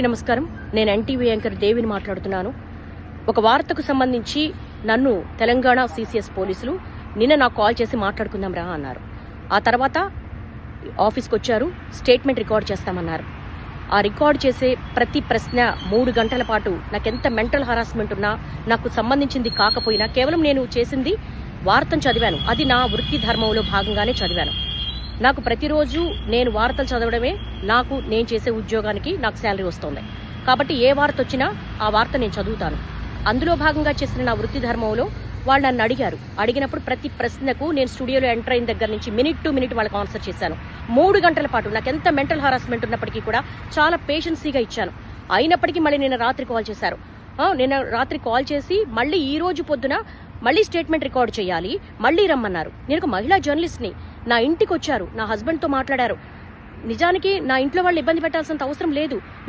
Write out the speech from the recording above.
అందరికీ నమస్కారం. నేను ఎన్టీవీ యాంకర్ దేవిని మాట్లాడుతున్నాను. ఒక వార్తకు సంబంధించి నన్ను తెలంగాణ సీసీఎస్ పోలీసులు నిన్న నాకు కాల్ చేసి మాట్లాడుకుందాం రా అన్నారు. ఆ తర్వాత ఆఫీస్కి వచ్చారు స్టేట్మెంట్ రికార్డ్ చేస్తామన్నారు. ఆ రికార్డ్ చేసే ప్రతి ప్రశ్న మూడు గంటల పాటు నాకెంత మెంటల్ హరాస్మెంట్ ఉన్నా నాకు సంబంధించింది కాకపోయినా కేవలం నేను చేసింది వార్తను చదివాను. అది నా వృత్తి ధర్మంలో భాగంగానే చదివాను. నాకు ప్రతిరోజు నేను వార్తలు చదవడమే నాకు నేను చేసే ఉద్యోగానికి నాకు శాలరీ వస్తుంది. కాబట్టి ఏ వార్త వచ్చినా ఆ వార్త నేను చదువుతాను. అందులో భాగంగా చేసిన నా వృత్తి ధర్మంలో వాళ్ళు నన్ను అడిగారు. అడిగినప్పుడు ప్రతి ప్రశ్నకు నేను స్టూడియోలో ఎంటర్ అయిన దగ్గర నుంచి మినిట్ టు మినిట్ వాళ్ళకి ఆన్సర్ చేశాను. మూడు గంటల పాటు నాకు ఎంత మెంటల్ హరాస్మెంట్ ఉన్నప్పటికీ కూడా చాలా పేషెన్సీగా ఇచ్చాను. అయినప్పటికీ మళ్ళీ నిన్న రాత్రి కాల్ చేశారు. నిన్న రాత్రి కాల్ చేసి మళ్ళీ ఈ రోజు పొద్దున మళ్ళీ స్టేట్మెంట్ రికార్డ్ చేయాలి మళ్ళీ రమ్మన్నారు. నేను ఒక మహిళా జర్నలిస్ట్ని. నా ఇంటికి వచ్చారు నా హస్బెండ్తో మాట్లాడారు. నిజానికి నా ఇంట్లో వాళ్ళు ఇబ్బంది పెట్టాల్సినంత అవసరం లేదు.